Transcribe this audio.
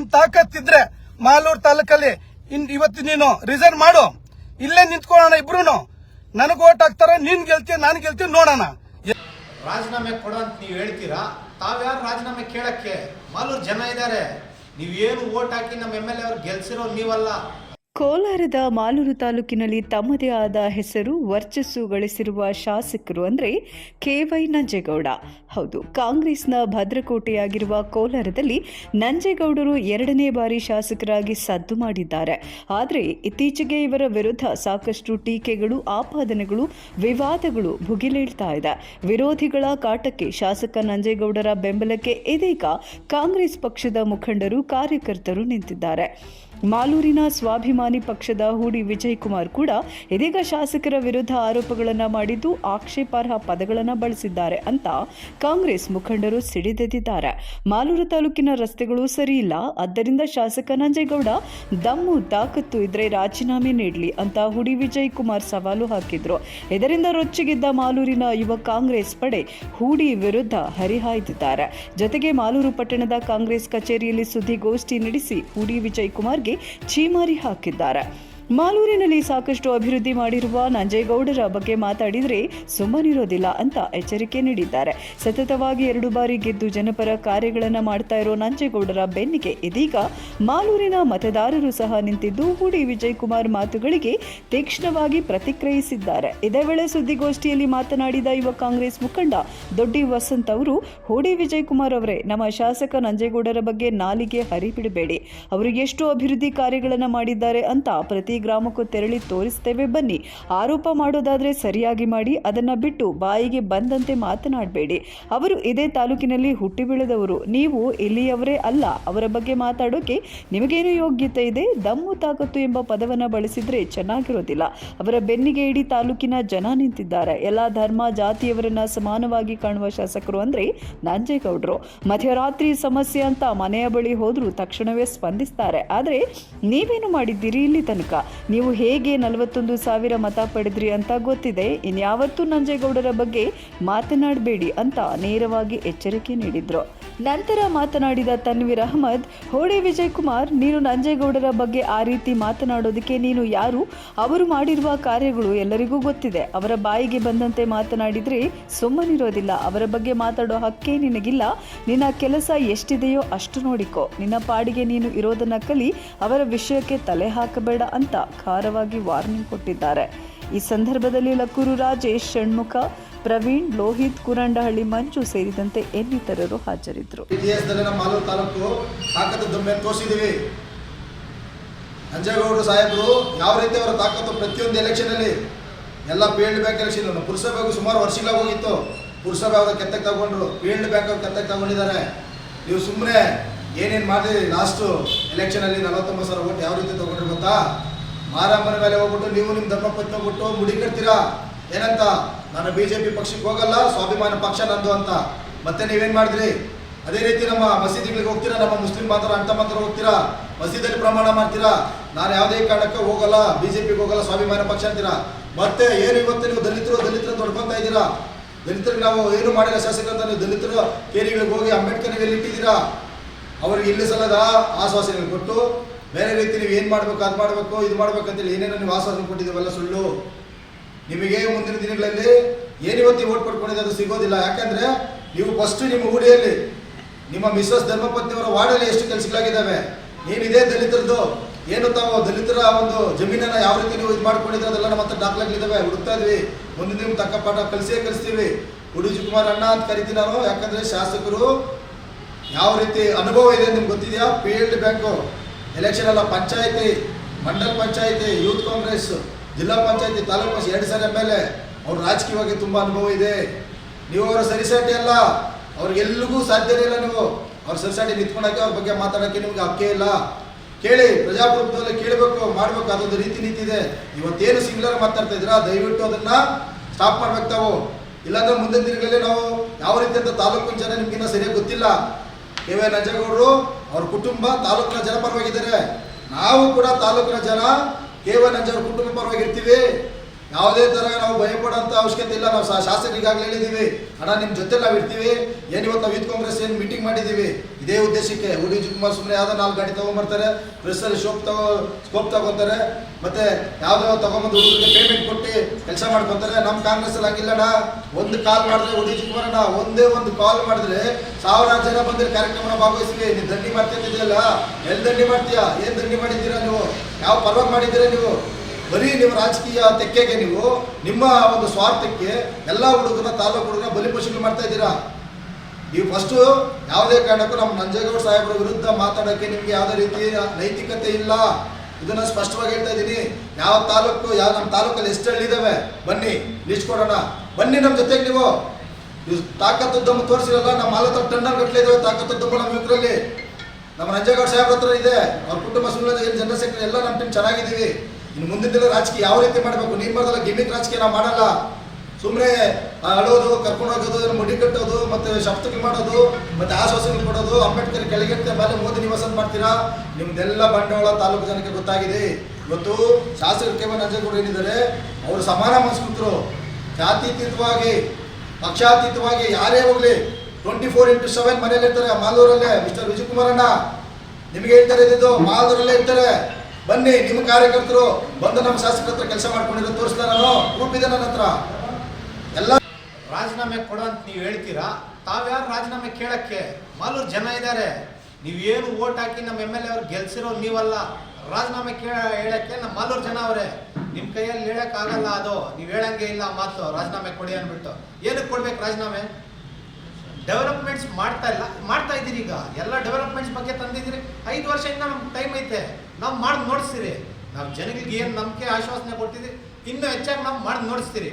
ನಿಮ್ ತಾಕತ್ತಿದ್ರೆ ಮಾಲೂರು ತಾಲೂಕಲ್ಲಿ ಇವತ್ತು ನೀನು ರಿಸೈನ್ ಮಾಡು. ಇಲ್ಲೇ ನಿಂತ್ಕೊಳ್ಳೋಣ ಇಬ್ರು ನನಗ್ ಓಟ್ ಹಾಕ್ತಾರ, ನೀನ್ ಗೆಲ್ತೀಯ, ನಾನು ಗೆಲ್ತೀನಿ ನೋಡೋಣ. ರಾಜೀನಾಮೆ ಕೊಡು ಅಂತ ನೀವು ಹೇಳ್ತೀರಾ? ತಾವ್ಯಾರು ರಾಜೀನಾಮೆ ಕೇಳಕ್ಕೆ ಮಾಲೂರು ಜನ ಇದ್ದಾರೆ ಏನು ಓಟ್ ಹಾಕಿ ನಮ್ಮ ಎಂ ಎಲ್ ಎ ಅವ್ರು ಗೆಲ್ಸಿರೋ ನೀವಲ್ಲ. ಕೋಲಾರದ ಮಾಲೂರು ತಾಲೂಕಿನಲ್ಲಿ ತಮ್ಮದೇ ಆದ ಹೆಸರು ವರ್ಚಸ್ಸು ಗಳಿಸಿರುವ ಶಾಸಕರು ಅಂದರೆ ಕೆ ವೈ ನಂಜೇಗೌಡ. ಹೌದು, ಕಾಂಗ್ರೆಸ್ನ ಭದ್ರಕೋಟೆಯಾಗಿರುವ ಕೋಲಾರದಲ್ಲಿ ನಂಜೇಗೌಡರು ಎರಡನೇ ಬಾರಿ ಶಾಸಕರಾಗಿ ಸದ್ದು ಮಾಡಿದ್ದಾರೆ. ಆದರೆ ಇತ್ತೀಚೆಗೆ ಇವರ ವಿರುದ್ಧ ಸಾಕಷ್ಟು ಟೀಕೆಗಳು, ಆಪಾದನೆಗಳು, ವಿವಾದಗಳು ಭುಗಿಲೇಳ್ತಾ ಇದೆ. ವಿರೋಧಿಗಳ ಕಾಟಕ್ಕೆ ಶಾಸಕ ನಂಜೇಗೌಡರ ಬೆಂಬಲಕ್ಕೆ ಇದೀಗ ಕಾಂಗ್ರೆಸ್ ಪಕ್ಷದ ಮುಖಂಡರು, ಕಾರ್ಯಕರ್ತರು ನಿಂತಿದ್ದಾರೆ. ಮಾಲೂರಿನ ಸ್ವಾಭಿಮಾನಿ ಪಕ್ಷದ ಹೂಡಿ ವಿಜಯ್ ಕುಮಾರ್ ಕೂಡ ಇದೀಗ ಶಾಸಕರ ವಿರುದ್ಧ ಆರೋಪಗಳನ್ನು ಮಾಡಿದ್ದು ಆಕ್ಷೇಪಾರ್ಹ ಪದಗಳನ್ನು ಬಳಸಿದ್ದಾರೆ ಅಂತ ಕಾಂಗ್ರೆಸ್ ಮುಖಂಡರು ಸಿಡಿದೆದ್ದಿದ್ದಾರೆ. ಮಾಲೂರು ತಾಲೂಕಿನ ರಸ್ತೆಗಳು ಸರಿಯಿಲ್ಲ. ಆದ್ದರಿಂದ ಶಾಸಕ ನಂಜೇಗೌಡ, ದಮ್ಮು ತಾಕತ್ತು ಇದ್ರೆ ರಾಜೀನಾಮೆ ನೀಡಲಿ ಅಂತ ಹುಡಿ ವಿಜಯ್ ಕುಮಾರ್ ಸವಾಲು ಹಾಕಿದ್ರು. ಇದರಿಂದ ರೊಚ್ಚಿಗಿದ್ದ ಮಾಲೂರಿನ ಯುವ ಕಾಂಗ್ರೆಸ್ ಪಡೆ ಹೂಡಿ ವಿರುದ್ಧ ಹರಿಹಾಯ್ದಿದ್ದಾರೆ. ಜೊತೆಗೆ ಮಾಲೂರು ಪಟ್ಟಣದ ಕಾಂಗ್ರೆಸ್ ಕಚೇರಿಯಲ್ಲಿ ಸುದ್ದಿಗೋಷ್ಠಿ ನಡೆಸಿ ಹೂಡಿ ವಿಜಯ್ ಕುಮಾರ್ಗೆ ಛೀಮಾರಿ ಹಾಕಿದ್ದಾರೆ. ಮಾಲೂರಿನಲ್ಲಿ ಸಾಕಷ್ಟು ಅಭಿವೃದ್ಧಿ ಮಾಡಿರುವ ನಂಜೇಗೌಡರ ಬಗ್ಗೆ ಮಾತಾಡಿದರೆ ಸುಮ್ಮನಿರೋದಿಲ್ಲ ಅಂತ ಎಚ್ಚರಿಕೆ ನೀಡಿದ್ದಾರೆ. ಸತತವಾಗಿ ಎರಡು ಬಾರಿ ಗೆದ್ದು ಜನಪರ ಕಾರ್ಯಗಳನ್ನು ಮಾಡ್ತಾ ಇರೋ ನಂಜೇಗೌಡರ ಬೆನ್ನಿಗೆ ಇದೀಗ ಮಾಲೂರಿನ ಮತದಾರರು ಸಹ ನಿಂತಿದ್ದು, ಹೂಡಿ ವಿಜಯ್ ಕುಮಾರ್ ಮಾತುಗಳಿಗೆ ತೀಕ್ಷ್ಣವಾಗಿ ಪ್ರತಿಕ್ರಿಯಿಸಿದ್ದಾರೆ. ಇದೇ ವೇಳೆ ಸುದ್ದಿಗೋಷ್ಠಿಯಲ್ಲಿ ಮಾತನಾಡಿದ ಯುವ ಕಾಂಗ್ರೆಸ್ ಮುಖಂಡ ದೊಡ್ಡಿ ವಸಂತ್ ಅವರು, ಹೂಡಿ ವಿಜಯ್ ಕುಮಾರ್ ಅವರೇ, ನಮ್ಮ ಶಾಸಕ ನಂಜೇಗೌಡರ ಬಗ್ಗೆ ನಾಲಿಗೆ ಹರಿಬಿಡಬೇಡಿ. ಅವರು ಎಷ್ಟು ಅಭಿವೃದ್ಧಿ ಕಾರ್ಯಗಳನ್ನು ಮಾಡಿದ್ದಾರೆ ಅಂತ ಪ್ರತಿ ಗ್ರಾಮಕ್ಕೂ ತೆರಳಿ ತೋರಿಸ್ತೇವೆ, ಬನ್ನಿ. ಆರೋಪ ಮಾಡೋದಾದರೆ ಸರಿಯಾಗಿ ಮಾಡಿ, ಅದನ್ನ ಬಿಟ್ಟು ಬಾಯಿಗೆ ಬಂದಂತೆ ಮಾತನಾಡಬೇಡಿ. ಅವರು ಇದೇ ತಾಲೂಕಿನಲ್ಲಿ ಹುಟ್ಟಿ ಬೆಳೆದವರು. ನೀವು ಇಲ್ಲಿಯವರೇ ಅಲ್ಲ. ಅವರ ಬಗ್ಗೆ ಮಾತಾಡೋಕೆ ನಿಮಗೇನು ಯೋಗ್ಯತೆ ಇದೆ? ದಮ್ಮು ತಾಕತ್ತು ಎಂಬ ಪದವನ್ನು ಬಳಸಿದ್ರೆ ಚೆನ್ನಾಗಿರೋದಿಲ್ಲ. ಅವರ ಬೆನ್ನಿಗೆ ಇಡೀ ತಾಲೂಕಿನ ಜನ ನಿಂತಿದ್ದಾರೆ. ಎಲ್ಲ ಧರ್ಮ ಜಾತಿಯವರನ್ನ ಸಮಾನವಾಗಿ ಕಾಣುವ ಶಾಸಕರು ಅಂದರೆ ನಂಜೇಗೌಡರು. ಮಧ್ಯರಾತ್ರಿ ಸಮಸ್ಯೆ ಅಂತ ಮನೆಯ ಬಳಿ ಹೋದರೂ ತಕ್ಷಣವೇ ಸ್ಪಂದಿಸ್ತಾರೆ. ಆದರೆ ನೀವೇನು ಮಾಡಿದ್ದೀರಿ ಇಲ್ಲಿ ತನಕ? ನೀವು ಹೇಗೆ ನಲವತ್ತೊಂದು ಸಾವಿರ ಮತ ಪಡೆದ್ರಿ ಅಂತ ಗೊತ್ತಿದೆ. ಇನ್ಯಾವತ್ತೂ ನಂಜೇಗೌಡರ ಬಗ್ಗೆ ಮಾತನಾಡಬೇಡಿ ಅಂತ ನೇರವಾಗಿ ಎಚ್ಚರಿಕೆ ನೀಡಿದ್ರು. ನಂತರ ಮಾತನಾಡಿದ ತನ್ವೀರ್ ಅಹಮದ್, ಹೋಡೆ ವಿಜಯ್ ಕುಮಾರ್ ನೀನು ನಂಜೇಗೌಡರ ಬಗ್ಗೆ ಆ ರೀತಿ ಮಾತನಾಡೋದಕ್ಕೆ ನೀನು ಯಾರು? ಅವರು ಮಾಡಿರುವ ಕಾರ್ಯಗಳು ಎಲ್ಲರಿಗೂ ಗೊತ್ತಿದೆ. ಅವರ ಬಾಯಿಗೆ ಬಂದಂತೆ ಮಾತನಾಡಿದರೆ ಸುಮ್ಮನಿರೋದಿಲ್ಲ ಅವರ ಬಗ್ಗೆ ಮಾತಾಡೋ ಹಕ್ಕೇ ನಿನಗಿಲ್ಲ. ನಿನ್ನ ಕೆಲಸ ಎಷ್ಟಿದೆಯೋ ಅಷ್ಟು ನೋಡಿಕೋ. ನಿನ್ನ ಪಾಡಿಗೆ ನೀನು ಇರೋದನ್ನ ಕಲಿ. ಅವರ ವಿಷಯಕ್ಕೆ ತಲೆ ಹಾಕಬೇಡ ಅಂತ ಖಾರವಾಗಿ ವಾರ್ನಿಂಗ್ ಕೊಟ್ಟಿದ್ದಾರೆ. ಈ ಸಂದರ್ಭದಲ್ಲಿ ಲಕ್ಕೂರು ರಾಜೇಶ್ ಷಣ್ಮುಖ ಪ್ರವೀಣ್, ಲೋಹಿತ್, ಕುರಂಡಹಳ್ಳಿ, ಮಂಜು ಸೇರಿದಂತೆ ಇನ್ನಿತರರು ಹಾಜರಿದ್ದರು. ನಂಜೇಗೌಡರು ಸಾಹೇಬರು ಯಾವ ರೀತಿ ಅವರ ತಾಕತ್ತು ಪ್ರತಿಯೊಂದು ಎಲೆಕ್ಷನಲ್ಲಿ ಎಲ್ಲ ಫೀಲ್ಡ್ ಬ್ಯಾಂಕ್ ಎಲೆಕ್ಷನ್ ಪುರಸಭೆಗೂ ಸುಮಾರು ವರ್ಷಗಳ ಹೋಗಿತ್ತು. ಪುರಸಭೆ ಅವ್ರ ಕೆತ್ತಕ್ಕೆ ತಗೊಂಡ್ರು ಫೀಲ್ಡ್ ಬ್ಯಾಂಕ್ ಅವ್ರು ಕೆತ್ತಕ್ಕೆ ತಗೊಂಡಿದ್ದಾರೆ. ನೀವು ಸುಮ್ಮನೆ ಏನೇನು ಮಾಡಿದ್ರಿ ಲಾಸ್ಟು ಎಲೆಕ್ಷನಲ್ಲಿ ನಲವತ್ತೊಂಬತ್ತು ಸಾವಿರ ಓಟ್ ಯಾವ ರೀತಿ ತಗೊಂಡ್ರಿ ಗೊತ್ತಾ? ಮಾರಮ್ಮನ ಮೇಲೆ ಹೋಗ್ಬಿಟ್ಟು ನೀವು ನಿಮ್ಮ ಧರ್ಮಪತ್ನಿ ಹೋಗ್ಬಿಟ್ಟು ಮುಡಿ ಕಟ್ತೀರಾ? ಏನಂತ? ನಾನು ಬಿ ಜೆ ಪಿ ಪಕ್ಷಕ್ಕೆ ಹೋಗಲ್ಲ, ಸ್ವಾಭಿಮಾನ ಪಕ್ಷ ನಂದು ಅಂತ. ಮತ್ತೆ ನೀವೇನು ಮಾಡಿದ್ರಿ? ಅದೇ ರೀತಿ ನಮ್ಮ ಮಸೀದಿಗಳಿಗೆ ಹೋಗ್ತೀರಾ? ನಮ್ಮ ಮುಸ್ಲಿಂ ಮಾತ್ರ ಅಂತ ಮಾತ್ರ ಹೋಗ್ತೀರಾ? ಮಸೀದಿಯಲ್ಲಿ ಪ್ರಮಾಣ ಮಾಡ್ತೀರಾ? ನಾನು ಯಾವುದೇ ಕಾರಣಕ್ಕೆ ಹೋಗಲ್ಲ ಬಿ ಜೆ ಪಿಗೆ ಹೋಗಲ್ಲ, ಸ್ವಾಭಿಮಾನ ಪಕ್ಷ ಅಂತೀರಾ? ಮತ್ತೆ ಏನು ಇವತ್ತು ನೀವು ದಲಿತರು ದಲಿತರು ತೊಡ್ಕೊತಾ ಇದ್ದೀರಾ? ದಲಿತರಿಗೆ ನಾವು ಏನು ಮಾಡಿಲ್ಲ ಶಾಸಕರು ಅಂತ ನೀವು ದಲಿತರು ಕೇರಿಗಳಿಗೆ ಹೋಗಿ ಅಂಬೇಡ್ಕರ್ ಎಲ್ಲಿ ಇಟ್ಟಿದ್ದೀರಾ? ಅವ್ರಿಗೆ ಇಲ್ಲಿ ಸಲದ ಆಶ್ವಾಸನೆ ಕೊಟ್ಟು, ಬೇರೆ ರೀತಿ ನೀವು ಏನು ಮಾಡಬೇಕು, ಅದು ಮಾಡಬೇಕು, ಇದು ಮಾಡಬೇಕಂತೇಳಿ ಏನೇನೋ ನೀವು ಆಶ್ವಾಸನೆ ಕೊಟ್ಟಿದ್ದೀವಲ್ಲ ಸುಳ್ಳು. ನಿಮಗೆ ಮುಂದಿನ ದಿನಗಳಲ್ಲಿ ಏನಿವತ್ತು ಓಟ್ ಪಡ್ಕೊಂಡಿದೆ ಅದು ಸಿಗೋದಿಲ್ಲ. ಯಾಕಂದ್ರೆ ನೀವು ಫಸ್ಟ್ ನಿಮ್ಮ ಊಡಿಯಲ್ಲಿ ನಿಮ್ಮ ಮಿಸಸ್ ಧರ್ಮಪತ್ನಿಯವರ ವಾರ್ಡಲ್ಲಿ ಎಷ್ಟು ಕೆಲಸಗಳಾಗಿದ್ದಾವೆ ಏನಿದೆ ದಲಿತರದ್ದು, ಏನು ತಾವು ದಲಿತರ ಒಂದು ಜಮೀನನ್ನು ಯಾವ ರೀತಿ ನೀವು ಇದು ಮಾಡ್ಕೊಂಡಿದ್ರೆ ಅದೆಲ್ಲ ನಮ್ಮ ಹತ್ರ ದಾಖಲೆಗಳಿದ್ದಾವೆ ಹುಡುಕ್ತಾ ಇದ್ವಿ. ಮುಂದಿನ ದಿನ ತಕ್ಕ ಪಾಠ ಕಲಿಸೇ ಕಲಿಸ್ತೀವಿ. ಉಡುಜಿ ಕುಮಾರ್ ಅಣ್ಣ ಅಂತ ಕರಿತೀನಿ ನಾನು ಯಾಕಂದ್ರೆ ಶಾಸಕರು ಯಾವ ರೀತಿ ಅನುಭವ ಇದೆ ನಿಮ್ಗೆ ಗೊತ್ತಿದೆಯಾ? P L D bank election ಅಲ್ಲ, ಪಂಚಾಯತಿ, ಮಂಡಲ್ ಪಂಚಾಯತಿ ಯೂತ್ ಕಾಂಗ್ರೆಸ್ ಜಿಲ್ಲಾ ಪಂಚಾಯತಿ ತಾಲೂಕು ಪಂಚಾಯತ್ ಎರಡು ಸಾವಿರ ಎಂ ಅವ್ರ ರಾಜಕೀಯವಾಗಿ ತುಂಬ ಅನುಭವ ಇದೆ. ನೀವು ಅವರ ಸರಿಸಾಟಿ ಅಲ್ಲ. ಅವ್ರಿಗೆಲ್ಲಿಗೂ ಸಾಧ್ಯನೇ ಇಲ್ಲ ನೀವು ಅವ್ರ ಸರಿಸಾಟಿ ನಿಂತ್ಕೊಳಕ್ಕೆ ಅವ್ರ ಬಗ್ಗೆ ಮಾತಾಡೋಕ್ಕೆ ನಿಮ್ಗೆ ಹಕ್ಕೇ ಇಲ್ಲ. ಕೇಳಿ, ಪ್ರಜಾಪ್ರಭುತ್ವದಲ್ಲಿ ಕೇಳಬೇಕು, ಮಾಡಬೇಕು, ಅದೊಂದು ರೀತಿ ನೀತಿ ಇದೆ. ಇವತ್ತೇನು ಸಿಂಗ್ಲರ್ ಮಾತಾಡ್ತಾ ಇದ್ದೀರಾ? ದಯವಿಟ್ಟು ಅದನ್ನ ಸ್ಟಾಪ್ ಮಾಡ್ಬೇಕು ತಾವು. ಇಲ್ಲಾಂದ್ರೆ ಮುಂದಿನ ದಿನಗಳಲ್ಲಿ ನಾವು ಯಾವ ರೀತಿ ಅಂತ ತಾಲೂಕಿನ ಜನ ನಿಮ್ಗಿನ್ನ ಸರಿಯಾಗಿ ಗೊತ್ತಿಲ್ಲ. ಕೆ ವಿ ನಂಜೇಗೌಡರು ಅವ್ರ ಕುಟುಂಬ ತಾಲೂಕಿನ ಜನ ಪರವಾಗಿದ್ದಾರೆ. ನಾವು ಕೂಡ ತಾಲೂಕಿನ ಜನ ಕೆ ವಿ ನಂಜೇಗೌಡ ಕುಟುಂಬ ಪರವಾಗಿರ್ತೀವಿ. ಯಾವುದೇ ತರ ನಾವು ಭಯಪಡೋಂಥ ಅವಶ್ಯಕತೆ ಇಲ್ಲ. ನಾವು ಶಾಸಕರಿಗಾಗಲೇ ಹೇಳಿದ್ದೀವಿ, ಅಣ್ಣ ನಿಮ್ಮ ಜೊತೆ ನಾವು ಇರ್ತೀವಿ. ಏನು ಇವತ್ತು ನಾವು ಯೂತ್ ಕಾಂಗ್ರೆಸ್ ಏನು ಮೀಟಿಂಗ್ ಮಾಡಿದ್ದೀವಿ? ಇದೇ ಉದ್ದೇಶಕ್ಕೆ ಉಡಿ ಕುಮಾರ್ ಸುಮ್ಮನೆ ಯಾವ್ದೋ ನಾಲ್ಕು ಗಾಡಿ ತಗೊಂಬರ್ತಾರೆ ಪ್ರೆಸ್ಸಲ್ಲಿ ಶೋಪ್ ತಗೋ ಸ್ಕೋಪ್ ತಗೊತಾರೆ, ಮತ್ತೆ ಯಾವುದೋ ತಗೊಂಬಂದು ಹುಡುಗರಿಗೆ ಪೇಮೆಂಟ್ ಕೊಟ್ಟು ಕೆಲಸ ಮಾಡ್ಕೊತಾರೆ. ನಮ್ಮ ಕಾಂಗ್ರೆಸ್ ಅಲ್ಲಿ ಹಂಗಿಲ್ಲಣ್ಣ. ಒಂದು ಕಾಲ್ ಮಾಡಿದ್ರೆ ಉಡಿ ಕುಮಾರಣ್ಣ, ಒಂದೇ ಒಂದು ಕಾಲ್ ಮಾಡಿದ್ರೆ ಸಾವಿರಾರು ಜನ ಬಂದ್ರೆ ಕಾರ್ಯಕ್ರಮನ ಭಾಗವಹಿಸ್ತೀವಿ. ನೀವು ದಂಡಿ ಮಾಡ್ತಿದ್ದೀಯಲ್ಲ ಎಲ್ಲಿ ದಂಡಿ ಮಾಡ್ತೀಯಾ? ಏನು ದಂಡಿ ಮಾಡಿದ್ದೀರಾ ನೀವು? ಯಾವ ಪರವಾಗಿ ಮಾಡಿದ್ದೀರಾ ನೀವು? ಬರೀ ನಿಮ್ಮ ರಾಜಕೀಯ ತೆಕ್ಕೆಗೆ ನೀವು, ನಿಮ್ಮ ಒಂದು ಸ್ವಾರ್ಥಕ್ಕೆ ಎಲ್ಲ ಹುಡುಗನ ತಾಲೂಕು ಹುಡುಗನ ಬಲಿಪಶುಗಳು ಮಾಡ್ತಾ ಇದ್ದೀರಾ? ನೀವು ಫಸ್ಟು ಯಾವುದೇ ಕಾರಣಕ್ಕೂ ನಮ್ಮ ನಂಜೇಗೌಡ ಸಾಹೇಬರ ವಿರುದ್ಧ ಮಾತಾಡೋಕ್ಕೆ ನಿಮ್ಗೆ ಯಾವುದೇ ರೀತಿ ನೈತಿಕತೆ ಇಲ್ಲ. ಇದನ್ನು ಸ್ಪಷ್ಟವಾಗಿ ಹೇಳ್ತಾ ಇದ್ದೀನಿ. ಯಾವ ತಾಲೂಕು, ಯಾವ ನಮ್ಮ ತಾಲೂಕಲ್ಲಿ ಎಷ್ಟು ಹಳ್ಳಿದ್ದಾವೆ ಬನ್ನಿ ಲಿಸ್ಟ್ ಕೊಡೋಣ ಬನ್ನಿ ನಮ್ಮ ಜೊತೆಗೆ ನೀವು. ನೀವು ತಾಕತ್ತು ದಮ್ಮು ತೋರಿಸಿರಲ್ಲ, ನಮ್ಮ ಮಾಲತ್ತ ಟನ್ನರ್ ಗಟ್ಟಲೆ ಇದಾವೆ ದಮ್ಮು ನಮ್ಮ ಯುವಕರಲ್ಲಿ. ನಮ್ಮ ನಂಜೇಗೌಡ ಸಾಹೇಬ್ರ ಹತ್ರ ಇದೆ. ಅವ್ರ ಕುಟುಂಬ ಸುಳ್ಳು ಸೆಕ್ರೆಟರಿ ಎಲ್ಲ ನಮ್ಮ ಟೀಮ್ ಚೆನ್ನಾಗಿದ್ದೀವಿ. ಇನ್ನು ಮುಂದಿನ ದಿನ ರಾಜಕೀಯ ಯಾವ ರೀತಿ ಮಾಡಬೇಕು? ನೀನ್ ಮಾಡಲ್ಲ ಗಿಮಿಕ್ ರಾಜಕೀಯ ನಾವು ಮಾಡಲ್ಲ. ಸುಮ್ಮನೆ ಅಳೋದು, ಕರ್ಕೊಂಡು ಹೋಗೋದು ಮುಡಿ ಕಟ್ಟೋದು, ಮತ್ತೆ ಶಬ್ದಗಳು ಮಾಡೋದು, ಮತ್ತೆ ಆಶ್ವಾಸನೆ ಕೊಡೋದು, ಅಂಬೇಡ್ಕರ್ ಕೆಳಗಿರ್ತ ಮೇಲೆ ಮೋದಿ ನಿವಾಸನ ಮಾಡ್ತೀರಾ? ನಿಮ್ದೆಲ್ಲ ಬಂಡವಾಳ ತಾಲೂಕು ಜನಕ್ಕೆ ಗೊತ್ತಾಗಿದೆ. ಇವತ್ತು ಶಾಸಕರು ಕೆ ಕೂಡ ಏನಿದ್ದಾರೆ, ಅವರು ಸಮಾನ ಮನಸ್ಕೃತರು. ಜಾತ್ಯತೀತವಾಗಿ ಪಕ್ಷಾತೀತವಾಗಿ ಯಾರೇ ಹೋಗ್ಲಿ ಟ್ವೆಂಟಿ ಫೋರ್ ಇಂಟು ಸೆವೆನ್ ಮನೇಲಿ ಇರ್ತಾರೆ ಮಾಲೂರಲ್ಲೇ ಮಿಸ್ಟರ್ ವಿಜಯ್ ಕುಮಾರ್ ಅಣ್ಣ ನಿಮಗೆ ಹೇಳ್ತಾರೆ ಇದ್ದಿದ್ದು, ಮಾಲೂರಲ್ಲೇ ಇರ್ತಾರೆ. ಬನ್ನಿ, ನಿಮ್ಮ ಕಾರ್ಯಕರ್ತರು ಬಂದು ನಮ್ಮ ಶಾಸಕರ ಹತ್ರ ಕೆಲಸ ಮಾಡ್ಕೊಂಡಿರೋ ತೋರಿಸ್ತಾ ನಾನು. ಪ್ರೂಫ್ ಇದೆ ನನ್ನ ಹತ್ರ. ಎಲ್ಲ ರಾಜೀನಾಮೆ ಕೊಡೋ ಅಂತ ನೀವು ಹೇಳ್ತೀರಾ? ತಾವ್ಯಾರು ರಾಜೀನಾಮೆ ಕೇಳಕ್ಕೆ? ಮಾಲೂರು ಜನ ಇದ್ದಾರೆ. ಏನು ಓಟ್ ಹಾಕಿ ನಮ್ಮ ಎಂ ಎಲ್ ಎ ಅವ್ರು ಗೆಲ್ಸಿರೋ ನೀವಲ್ಲ, ರಾಜೀನಾಮೆ ಕೇಳ ಹೇಳಕ್ಕೆ ನಮ್ಮ ಮಾಲೂರು ಜನ ಅವರೇ. ನಿಮ್ಮ ಕೈಯಲ್ಲಿ ಹೇಳಕ್ಕಾಗಲ್ಲ ಅದು. ನೀವು ಹೇಳಂಗೆ ಇಲ್ಲ ಮಾತು. ರಾಜೀನಾಮೆ ಕೊಡಿ ಅಂದ್ಬಿಟ್ಟು. ಏನಕ್ಕೆ ಕೊಡ್ಬೇಕು ರಾಜೀನಾಮೆ? ಡೆವಲಪ್ಮೆಂಟ್ಸ್ ಮಾಡ್ತಾ ಇಲ್ಲ, ಮಾಡ್ತಾ ಇದ್ದೀರಿ ಈಗ. ಎಲ್ಲ ಡೆವಲಪ್ಮೆಂಟ್ಸ್ ಬಗ್ಗೆ ತಂದಿದ್ದೀರಿ. ಐದು ವರ್ಷದಿಂದ ನಮ್ಗೆ ಟೈಮ್ ಐತೆ. ನಾವು ಮಾಡಿ ನೋಡಿಸ್ತೀರಿ. ನಾವು ಜನಗಳಿಗೆ ಏನು ನಂಬಿಕೆ, ಆಶ್ವಾಸನೆ ಕೊಡ್ತಿದ್ದೀರಿ, ಇನ್ನೂ ಹೆಚ್ಚಾಗಿ ನಾವು ಮಾಡಿ ನೋಡಿಸ್ತೀರಿ.